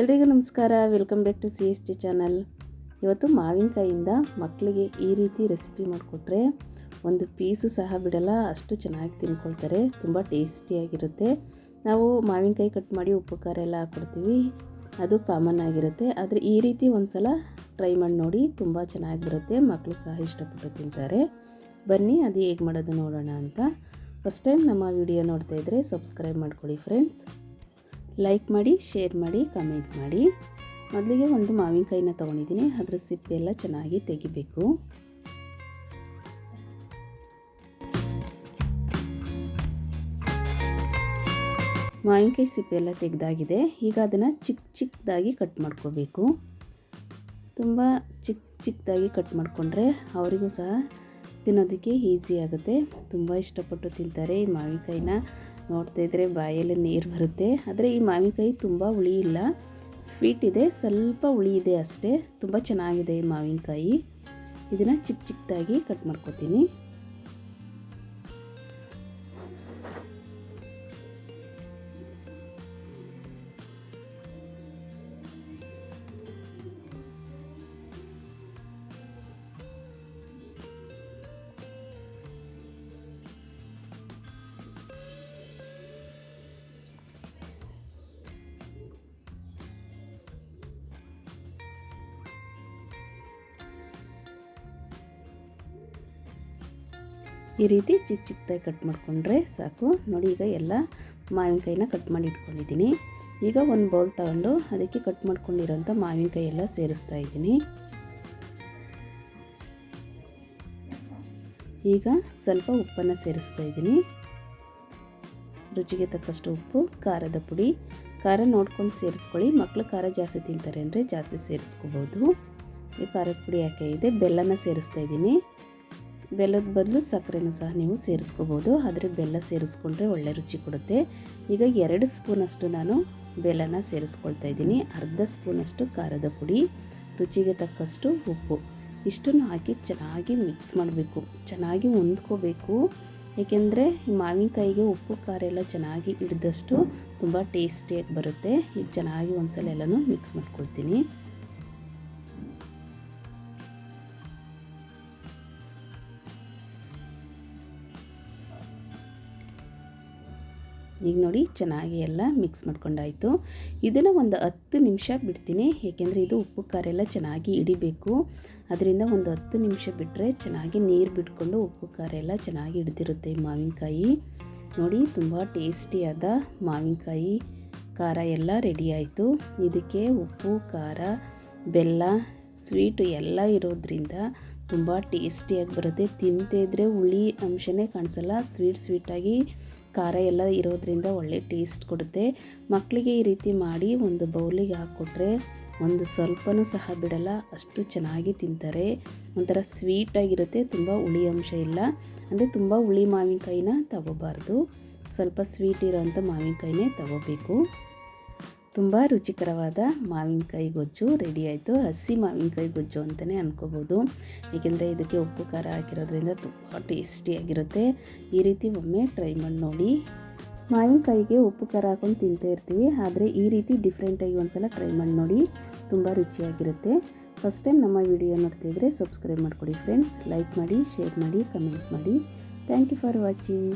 ಎಲ್ರಿಗೂ ನಮಸ್ಕಾರ. Welcome back to C S T channel ಇವತ್ತು ಮಾವಿನಕಾಯಿಂದ ಮಕ್ಕಳಿಗೆ ಈ ರೀತಿ ರೆಸಿಪಿ ಮಾಡಿಕೊಟ್ರೆ ಒಂದು ಪೀಸು ಸಹ ಬಿಡಲ್ಲ, ಅಷ್ಟು ಚೆನ್ನಾಗಿ ತಿನ್ಕೊಳ್ತಾರೆ, ತುಂಬ ಟೇಸ್ಟಿಯಾಗಿರುತ್ತೆ ನಾವು ಮಾವಿನಕಾಯಿ ಕಟ್ ಮಾಡಿ ಉಪ್ಪು, ಖಾರ ಎಲ್ಲ ಹಾಕ್ಕೊಡ್ತೀವಿ ಅದು ಕಾಮನ್ ಆಗಿರುತ್ತೆ. ಆದರೆ ಈ ರೀತಿ ಒಂದು ಸಲ ಟ್ರೈ ಮಾಡಿ ನೋಡಿ ತುಂಬ ಚೆನ್ನಾಗಿ ಬರುತ್ತೆ. ಮಕ್ಕಳು ಸಹ ಇಷ್ಟಪಟ್ಟು ತಿಂತಾರೆ. ಬನ್ನಿ, ಅದು ಹೇಗೆ ಮಾಡೋದು ನೋಡೋಣ ಅಂತ. ಫಸ್ಟ್ ಟೈಮ್ ನಮ್ಮ ವಿಡಿಯೋ ನೋಡ್ತಾ ಇದ್ದರೆ ಸಬ್ಸ್ಕ್ರೈಬ್ ಮಾಡ್ಕೊಳ್ಳಿ ಫ್ರೆಂಡ್ಸ್ ಲೈಕ್ ಮಾಡಿ ಶೇರ್ ಮಾಡಿ ಕಮೆಂಟ್ ಮಾಡಿ. ಮೊದಲಿಗೆ ಒಂದು ಮಾವಿನಕಾಯಿನ ತೊಗೊಂಡಿದ್ದೀನಿ. ಅದರ ಸಿಪ್ಪೆ ಎಲ್ಲ ಚೆನ್ನಾಗಿ ತೆಗಿಬೇಕು. ಮಾವಿನಕಾಯಿ ಸಿಪ್ಪೆ ಎಲ್ಲ ತೆಗೆದಾಗಿದೆ. ಈಗ ಅದನ್ನು ಚಿಕ್ಕ ಚಿಕ್ಕದಾಗಿ ಕಟ್ ಮಾಡ್ಕೋಬೇಕು. ತುಂಬ ಚಿಕ್ಕ ಚಿಕ್ಕದಾಗಿ ಕಟ್ ಮಾಡಿಕೊಂಡ್ರೆ ಅವರಿಗೂ ಸಹ ತಿನ್ನೋದಕ್ಕೆ ಈಸಿ ಆಗುತ್ತೆ. ತುಂಬ ಇಷ್ಟಪಟ್ಟು ತಿಂತಾರೆ ಈ ಮಾವಿನಕಾಯಿನ. ನೋಡ್ತಾ ಇದ್ದರೆ ಬಾಯಲ್ಲಿ ನೀರು ಬರುತ್ತೆ. ಆದರೆ ಈ ಮಾವಿನಕಾಯಿ ತುಂಬ ಹುಳಿ ಇಲ್ಲ. ಸ್ವೀಟ್ ಇದೆ, ಸ್ವಲ್ಪ ಹುಳಿ ಇದೆ ಅಷ್ಟೇ. ತುಂಬ ಚೆನ್ನಾಗಿದೆ ಈ ಮಾವಿನಕಾಯಿ. ಇದನ್ನು ಚಿಕ್ಕ ಚಿಕ್ಕದಾಗಿ ಕಟ್ ಮಾಡ್ಕೊತೀನಿ. ಈ ರೀತಿ ಚಿಕ್ಕ ಚಿಕ್ಕದಾಗಿ ಕಟ್ ಮಾಡಿಕೊಂಡ್ರೆ ಸಾಕು. ನೋಡಿ, ಈಗ ಎಲ್ಲ ಮಾವಿನಕಾಯಿನ ಕಟ್ ಮಾಡಿ ಇಟ್ಕೊಂಡಿದ್ದೀನಿ. ಈಗ ಒಂದು ಬೌಲ್ ತಗೊಂಡು ಅದಕ್ಕೆ ಕಟ್ ಮಾಡ್ಕೊಂಡಿರೋಂಥ ಮಾವಿನಕಾಯಿ ಎಲ್ಲ ಸೇರಿಸ್ತಾ ಇದ್ದೀನಿ. ಈಗ ಸ್ವಲ್ಪ ಉಪ್ಪನ್ನು ಸೇರಿಸ್ತಾ ಇದ್ದೀನಿ. ರುಚಿಗೆ ತಕ್ಕಷ್ಟು ಉಪ್ಪು, ಖಾರದ ಪುಡಿ. ಖಾರ ನೋಡ್ಕೊಂಡು ಸೇರಿಸ್ಕೊಳ್ಳಿ. ಮಕ್ಕಳು ಖಾರ ಜಾಸ್ತಿ ತಿಂತಾರೆ ಅಂದರೆ ಜಾಸ್ತಿ ಸೇರಿಸ್ಕೋಬೋದು. ಈ ಖಾರದ ಪುಡಿ ಯಾಕೆ ಇದೆ. ಬೆಲ್ಲನ ಸೇರಿಸ್ತಾ ಇದ್ದೀನಿ. ಬೆಲ್ಲದ ಬದಲು ಸಕ್ಕರೆನೂ ಸಹ ನೀವು ಸೇರಿಸ್ಕೋಬೋದು. ಆದರೆ ಬೆಲ್ಲ ಸೇರಿಸ್ಕೊಂಡ್ರೆ ಒಳ್ಳೆ ರುಚಿ ಕೊಡುತ್ತೆ. ಈಗ ಎರಡು ಸ್ಪೂನಷ್ಟು ನಾನು ಬೆಲ್ಲನ ಸೇರಿಸ್ಕೊಳ್ತಾ ಇದ್ದೀನಿ. ಅರ್ಧ ಸ್ಪೂನಷ್ಟು ಖಾರದ ಪುಡಿ, ರುಚಿಗೆ ತಕ್ಕಷ್ಟು ಉಪ್ಪು. ಇಷ್ಟನ್ನು ಹಾಕಿ ಚೆನ್ನಾಗಿ ಮಿಕ್ಸ್ ಮಾಡಬೇಕು. ಚೆನ್ನಾಗಿ ಹೊಂದ್ಕೋಬೇಕು. ಏಕೆಂದರೆ ಮಾವಿನಕಾಯಿಗೆ ಉಪ್ಪು, ಖಾರ ಎಲ್ಲ ಚೆನ್ನಾಗಿ ಹಿಡಿದಷ್ಟು ತುಂಬ ಟೇಸ್ಟಿಯಾಗಿ ಬರುತ್ತೆ. ಈಗ ಚೆನ್ನಾಗಿ ಒಂದ್ಸಲ ಎಲ್ಲನೂ ಮಿಕ್ಸ್ ಮಾಡ್ಕೊಳ್ತೀನಿ. ಈಗ ನೋಡಿ, ಚೆನ್ನಾಗಿ ಎಲ್ಲ ಮಿಕ್ಸ್ ಮಾಡ್ಕೊಂಡಾಯಿತು. ಇದನ್ನು ಒಂದು ಹತ್ತು ನಿಮಿಷ ಬಿಡ್ತೀನಿ. ಏಕೆಂದರೆ ಇದು ಉಪ್ಪು, ಖಾರ ಎಲ್ಲ ಚೆನ್ನಾಗಿ ಹಿಡಿಬೇಕು. ಅದರಿಂದ ಒಂದು ಹತ್ತು ನಿಮಿಷ ಬಿಟ್ಟರೆ ಚೆನ್ನಾಗಿ ನೀರು ಬಿಟ್ಕೊಂಡು ಉಪ್ಪು, ಖಾರ ಎಲ್ಲ ಚೆನ್ನಾಗಿ ಹಿಡ್ದಿರುತ್ತೆ ಮಾವಿನಕಾಯಿ. ನೋಡಿ, ತುಂಬ ಟೇಸ್ಟಿಯಾದ ಮಾವಿನಕಾಯಿ. ಖಾರ ಎಲ್ಲ ರೆಡಿ ಆಯಿತು. ಇದಕ್ಕೆ ಉಪ್ಪು, ಖಾರ, ಬೆಲ್ಲ ಸ್ವೀಟು ಎಲ್ಲ ಇರೋದ್ರಿಂದ ತುಂಬ ಟೇಸ್ಟಿಯಾಗಿ ಬರುತ್ತೆ. ತಿಂತಿದ್ರೆ ಹುಳಿ ಅಂಶನೇ ಕಾಣಿಸಲ್ಲ. ಸ್ವೀಟ್ ಸ್ವೀಟಾಗಿ ಖಾರ ಎಲ್ಲ ಇರೋದ್ರಿಂದ ಒಳ್ಳೆ ಟೇಸ್ಟ್ ಕೊಡುತ್ತೆ. ಮಕ್ಕಳಿಗೆ ಈ ರೀತಿ ಮಾಡಿ ಒಂದು ಬೌಲಿಗೆ ಹಾಕ್ಕೊಟ್ರೆ ಒಂದು ಸ್ವಲ್ಪನೂ ಸಹ ಬಿಡಲ್ಲ, ಅಷ್ಟು ಚೆನ್ನಾಗಿ ತಿಂತಾರೆ. ಒಂಥರ ಸ್ವೀಟಾಗಿರುತ್ತೆ ತುಂಬ ಹುಳಿ ಅಂಶ ಇಲ್ಲ. ಅಂದರೆ ತುಂಬ ಹುಳಿ ಮಾವಿನಕಾಯಿನ ತಗೋಬಾರ್ದು. ಸ್ವಲ್ಪ ಸ್ವೀಟ್ ಇರೋಂಥ ಮಾವಿನಕಾಯಿನೇ ತಗೋಬೇಕು. ತುಂಬ ರುಚಿಕರವಾದ ಮಾವಿನಕಾಯಿ ಗೊಜ್ಜು ರೆಡಿ ಆಯಿತು. ಹಸಿ ಮಾವಿನಕಾಯಿ ಗೊಜ್ಜು ಅಂತಲೇ ಅನ್ಕೋಬೋದು. ಏಕೆಂದರೆ ಇದಕ್ಕೆ ಉಪ್ಪು, ಖಾರ ಹಾಕಿರೋದ್ರಿಂದ ತುಂಬ ಟೇಸ್ಟಿಯಾಗಿರುತ್ತೆ ಈ ರೀತಿ ಒಮ್ಮೆ ಟ್ರೈ ಮಾಡಿ ನೋಡಿ. ಮಾವಿನಕಾಯಿಗೆ ಉಪ್ಪು, ಖಾರ ಹಾಕೊಂಡು ತಿಂತಾ ಇರ್ತೀವಿ. ಆದರೆ ಈ ರೀತಿ ಡಿಫ್ರೆಂಟಾಗಿ ಒಂದು ಸಲ ಟ್ರೈ ಮಾಡಿ ನೋಡಿ. ತುಂಬ ರುಚಿಯಾಗಿರುತ್ತೆ. ಫಸ್ಟ್ ಟೈಮ್ ನಮ್ಮ ವಿಡಿಯೋ ನೋಡ್ತಿದ್ರೆ ಸಬ್ಸ್ಕ್ರೈಬ್ ಮಾಡಿಕೊಡಿ ಫ್ರೆಂಡ್ಸ್ ಲೈಕ್ ಮಾಡಿ ಶೇರ್ ಮಾಡಿ ಕಮೆಂಟ್ ಮಾಡಿ. Thank you for watching